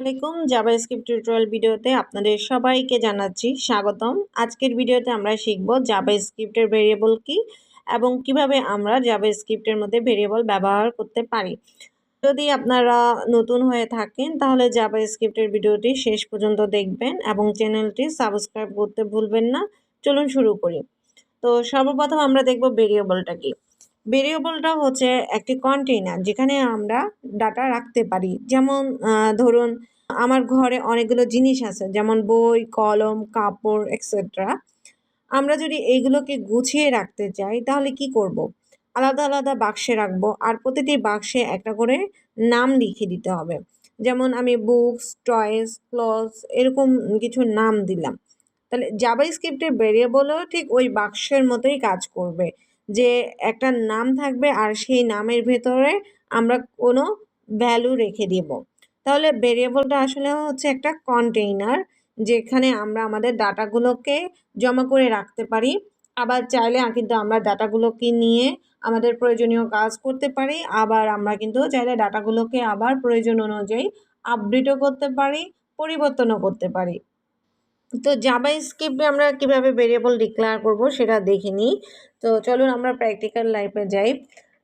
আলাইকুম। JavaScript tutorial ভিডিওতে আপনাদের সবাইকে জানাচ্ছি স্বাগতম। আজকের ভিডিওতে আমরা শিখব জাভাস্ক্রিপ্টের ভেরিয়েবল কি এবং কীভাবে আমরা জাভাস্ক্রিপ্টের মধ্যে ভেরিয়েবল ব্যবহার করতে পারি। যদি আপনারা নতুন হয়ে থাকেন, তাহলে জাভাস্ক্রিপ্টের ভিডিওটি শেষ পর্যন্ত দেখবেন এবং চ্যানেলটি সাবস্ক্রাইব করতে ভুলবেন না। চলুন শুরু করি। তো সর্বপ্রথম আমরা দেখব ভেরিয়েবলটা কি। ভেরিয়েবলটা হচ্ছে একটি কন্টেইনার যেখানে আমরা ডাটা রাখতে পারি। যেমন ধরুন, আমার ঘরে অনেকগুলো জিনিস আছে, যেমন বই, কলম, কাপড় এক্সেট্রা আমরা যদি এইগুলোকে গুছিয়ে রাখতে চাই, তাহলে কি করব। আলাদা আলাদা বাক্সে রাখব আর প্রতিটি বাক্সে একটা করে নাম লিখে দিতে হবে। যেমন, আমি বুকস টয়েস ক্লথস এরকম কিছু নাম দিলাম। তাহলে জাবা স্ক্রিপ্টের ভেরিয়েবলও ঠিক ওই বাক্সের মতোই কাজ করবে। যে একটা নাম থাকবে আর সেই নামের ভেতরে আমরা কোনো ভ্যালু রেখে দেব। তাহলে ভেরিয়েবলটা আসলে হচ্ছে একটা কন্টেইনার যেখানে আমরা আমাদের ডাটাগুলোকে জমা করে রাখতে পারি। আবার চাইলে কিন্তু আমরা ডাটাগুলোকে নিয়ে আমাদের প্রয়োজনীয় কাজ করতে পারি। আবার আমরা কিন্তু চাইলে ডাটাগুলোকে আবার প্রয়োজন অনুযায়ী আপডেটও করতে পারি, পরিবর্তনও করতে পারি। তো জাবা স্ক্রিপ্টে আমরা কীভাবে ভেরিয়েবল ডিক্লেয়ার করব সেটা দেখিনি তো চলুন আমরা প্র্যাকটিক্যাল লাইফে যাই।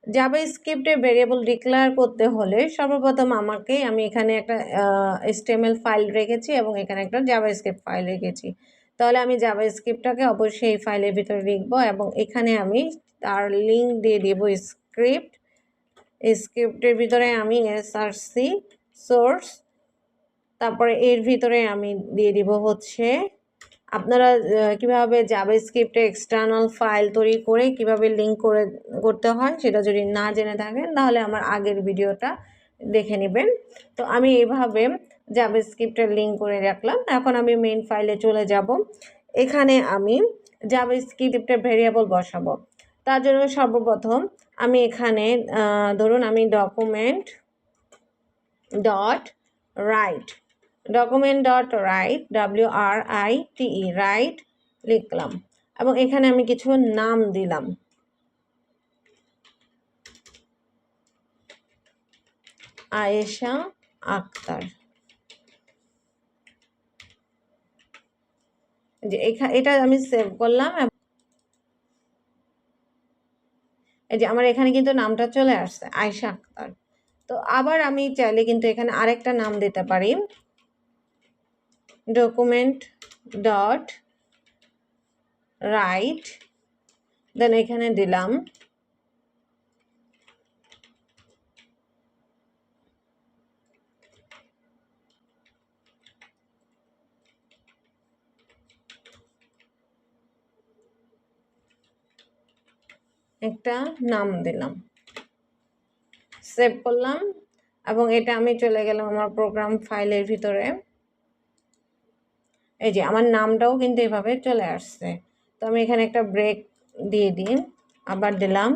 জাবা স্ক্রিপ্টে ভেরিয়েবল ডিক্লেয়ার করতে হলে সর্বপ্রথম আমাকে আমি এখানে একটা এসটিএমএল ফাইল রেখেছি এবং এখানে একটা জাবা স্ক্রিপ্ট ফাইল রেখেছি। তাহলে আমি জাবা স্ক্রিপ্টটাকে অবশ্যই এই ফাইলের ভিতরে লিখব এবং এখানে আমি তার লিঙ্ক দিয়ে দেবো স্ক্রিপ্ট স্ক্রিপ্টের ভিতরে আমি এসআরসি সোর্স তারপরে এর ভিতরে আমি দিয়ে দিব হচ্ছে আপনারা কীভাবে জাভা স্ক্রিপ্টে এক্সটার্নাল ফাইল তৈরি করে কীভাবে লিঙ্ক করে, করতে হয় সেটা যদি না জেনে থাকেন তাহলে আমার আগের ভিডিওটা দেখে নেবেন। তো আমি এইভাবে জাভা স্ক্রিপ্টের লিঙ্ক করে রাখলাম। এখন আমি মেইন ফাইলে চলে যাব। এখানে আমি জাভা স্ক্রিপ্টের ভেরিয়েবল বসাবো। তার জন্য সর্বপ্রথম আমি এখানে ধরুন আমি document dot write document dot write W R I T E write লিখলাম। এবং এখানে আমি কিছু নাম দিলাম। আয়েশা আক্তার। যে এটা আমি সেভ করলাম এই যে আমার এখানে কিন্তু নামটা চলে আসছে, আয়েশা আক্তার। তো আবার আমি চাইলে কিন্তু এখানে আরেকটা নাম দিতে পারি। ডকুমেন্ট ডট রাইট দেন এখানে দিলাম। একটা নাম দিলাম। সেভ করলাম এবং এটা আমি চলে গেলাম আমার প্রোগ্রাম ফাইলের ভিতরে। এই যে আমার নামটাও কিন্তু এভাবে চলে আসছে। তো আমি এখানে একটা ব্রেক দিয়ে দিই। আবার দিলাম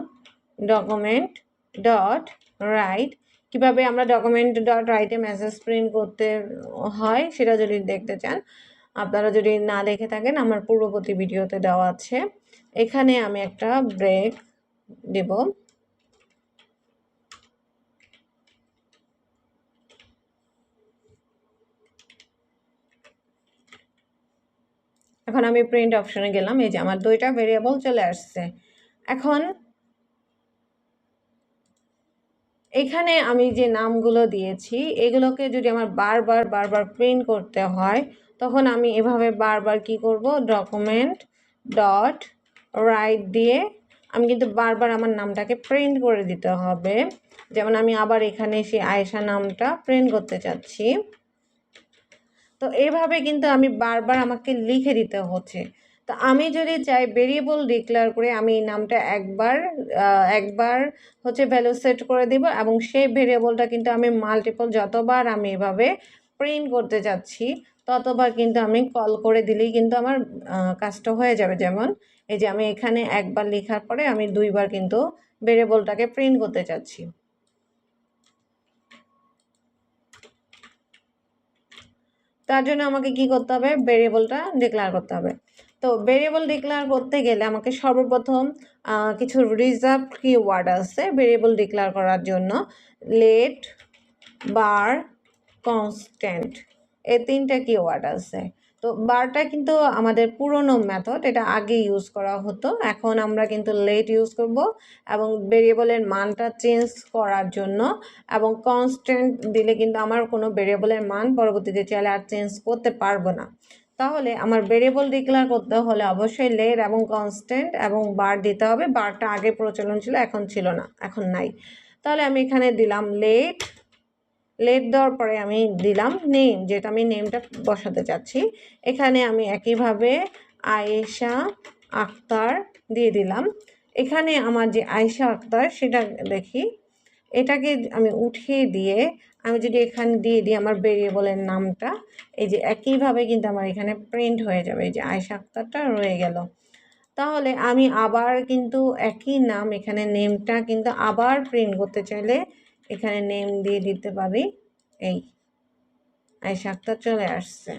ডকুমেন্ট ডট রাইট কীভাবে আমরা ডকুমেন্ট ডট রাইটে মেসেজ প্রিন্ট করতে হয় সেটা যদি দেখতে চান, আপনারা যদি না দেখে থাকেন, আমার পূর্ববর্তী ভিডিওতে দেওয়া আছে। এখানে আমি একটা ব্রেক দেব। এখন আমি প্রিন্ট অপশনে গেলাম, এই যে আমার দুইটা ভেরিয়েবল চলে আসছে। এখন এখানে আমি যে নামগুলো দিয়েছি, এগুলোকে যদি আমার বারবার বারবার প্রিন্ট করতে হয়, তখন আমি এভাবে বারবার কি করব? ডকুমেন্ট ডট রাইট দিয়ে আমি কিন্তু বারবার আমার নামটাকে প্রিন্ট করে দিতে হবে। যেমন আমি আবার এখানে সেই আয়েশা নামটা প্রিন্ট করতে চাচ্ছি। তো এইভাবে কিন্তু আমি বারবার আমাকে লিখে দিতে হচ্ছে। তো আমি যদি চাই ভেরিয়েবল ডিক্লেয়ার করে আমি এই নামটা একবার একবার হচ্ছে ভ্যালু সেট করে দিব এবং সেই ভেরিয়েবলটা কিন্তু আমি মাল্টিপল যতবার আমি এভাবে প্রিন্ট করতে যাচ্ছি ততবার কিন্তু আমি কল করে দিলেই কিন্তু আমার কাজটা হয়ে যাবে। যেমন এই যে আমি এখানে একবার লেখার পরে আমি দুইবার কিন্তু ভেরিয়েবলটাকে প্রিন্ট করতে চাচ্ছি। তার জন্য আমাকে কি করতে হবে? ভেরিয়েবলটা ডিক্লেয়ার করতে হবে। তো ভেরিয়েবল ডিক্লেয়ার করতে গেলে আমাকে সর্বপ্রথম কিছু রিজার্ভ কি ওয়ার্ড আছে ভেরিয়েবল ডিক্লেয়ার করার জন্য। লেট বার কনস্ট্যান্ট এই তিনটা কিওয়ার্ড আছে। তো বারটা কিন্তু আমাদের পুরনো মেথড এটা আগে ইউজ করা হতো। এখন আমরা কিন্তু লেট ইউজ করব এবং ভেরিয়েবলের মানটা চেঞ্জ করার জন্য এবং কনস্ট্যান্ট দিলে কিন্তু আমার কোনো ভেরিয়েবলের মান পরবর্তীতে চাইলে আর চেঞ্জ করতে পারব না। তাহলে আমার ভেরিয়েবল ডিক্লেয়ার করতে হলে অবশ্যই লেট এবং কনস্ট্যান্ট এবং বার দিতে হবে। বারটা আগে প্রচলন ছিল, এখন ছিল না, এখন নাই। তাহলে আমি এখানে দিলাম লেট লেট দেওয়ার পরে আমি দিলাম নেম যেটা আমি নেমটা বসাতে চাচ্ছি। এখানে আমি একইভাবে আয়েশা আক্তার দিয়ে দিলাম। এখানে আমার যে আয়েশা আক্তার, সেটা দেখি। এটাকে আমি উঠিয়ে দিয়ে, আমি যদি এখানে দিয়ে দিই আমার ভেরিয়েবলের নামটা, এই যে একইভাবে কিন্তু আমার এখানে প্রিন্ট হয়ে যাবে। এই যে আয়েশা আক্তারটা রয়ে গেল। তাহলে আমি আবার কিন্তু একই নাম, এখানে নেমটা কিন্তু আবার প্রিন্ট করতে চাইলে এখানে নেম দিয়ে দিতে পারি। এই আয়েশা আক্তার চলে আসছে।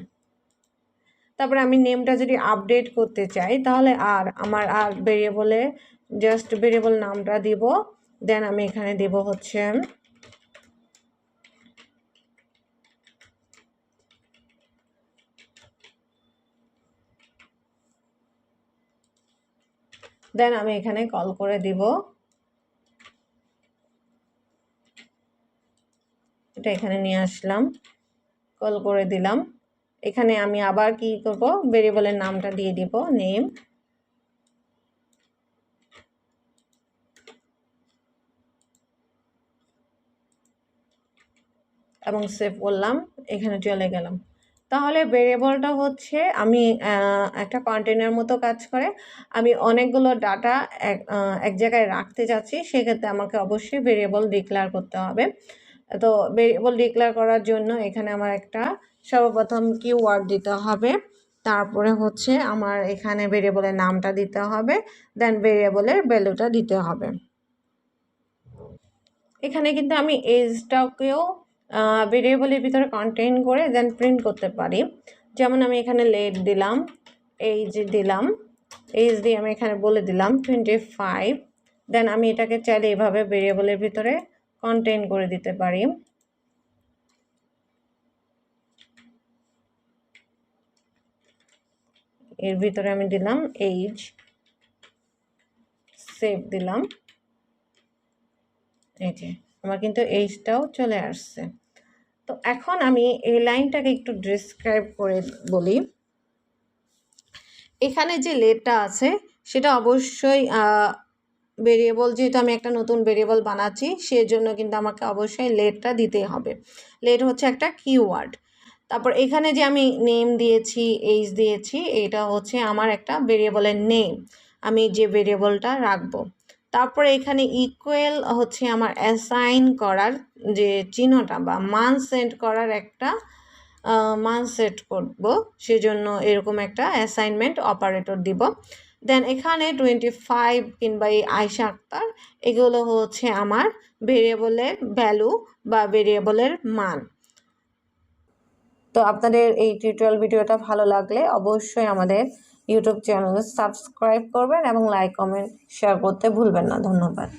তারপরে আমি নেমটা যদি আপডেট করতে চাই, তাহলে আর আমার আর ভেরিয়েবলে জাস্ট ভেরিয়েবল নামটা দিব। দেন আমি এখানে দেব হচ্ছে দেন আমি এখানে কল করে দিব। এটা এখানে নিয়ে আসলাম। কল করে দিলাম। এখানে আমি আবার কি করব? ভেরিয়েবলের নামটা দিয়ে দিব, নেম। এবং সেভ করলাম, এখানে চলে গেলাম। তাহলে ভেরিয়েবলটা হচ্ছে, আমি একটা কন্টেনার মতো কাজ করে, আমি অনেকগুলো ডাটা এক এক জায়গায় রাখতে যাচ্ছি, সেক্ষেত্রে আমাকে অবশ্যই ভেরিয়েবল ডিক্লেয়ার করতে হবে। তো ভেরিয়েবল ডিক্লেয়ার করার জন্য এখানে আমার একটা সর্বপ্রথম কিওয়ার্ড দিতে হবে। তারপরে হচ্ছে আমার এখানে ভেরিয়েবলের নামটা দিতে হবে দেন ভেরিয়েবলের ভ্যালুটা দিতে হবে। এখানে কিন্তু আমি এজটাকেও ভেরিয়েবলের ভিতরে কন্টেন করে দেন প্রিন্ট করতে পারি। যেমন আমি এখানে লেট দিলাম এইজ দিলাম এইজ দিয়ে আমি এখানে বলে দিলাম টোয়েন্টি ফাইভ দেন আমি এটাকে চাইলে এভাবে ভেরিয়েবলের ভিতরে কন্টেন করে দিতে পারি। এর ভিতরে আমি দিলাম এইজ সেভ দিলাম। এই যে, আমার কিন্তু এইজটাও চলে আসছে। তো এখন আমি এই লাইনটাকে একটু ডিসক্রাইব করে বলি। এখানে যে লেটটা আছে, সেটা অবশ্যই ভেরিয়েবল যেহেতু আমি একটা নতুন ভেরিয়েবল বানাচ্ছি, সেজন্য কিন্তু আমাকে অবশ্যই লেটটা দিতে হবে। লেট হচ্ছে একটা কিওয়ার্ড তারপর এখানে যে আমি নেম দিয়েছি এইজ দিয়েছি, এটা হচ্ছে আমার একটা ভেরিয়েবলের নেম আমি যে ভেরিয়েবলটা রাখব। তারপরে এখানে ইকুয়াল হচ্ছে আমার অ্যাসাইন করার যে চিহ্নটা বা মান সেন্ড করার একটা মান সেট করব। সেজন্য এরকম একটা অ্যাসাইনমেন্ট অপারেটর দিব। দেন এখানে টোয়েন্টি ফাইভ কিংবা এই আয়সা আক্তার, এগুলো হচ্ছে আমার ভেরিয়েবলের ভ্যালু বা ভেরিয়েবলের মান। তো আপনাদের এই টিউটোরিয়াল ভিডিওটা ভালো লাগলে অবশ্যই আমাদের ইউটিউব চ্যানেল সাবস্ক্রাইব করবেন এবং লাইক কমেন্ট শেয়ার করতে ভুলবেন না। ধন্যবাদ।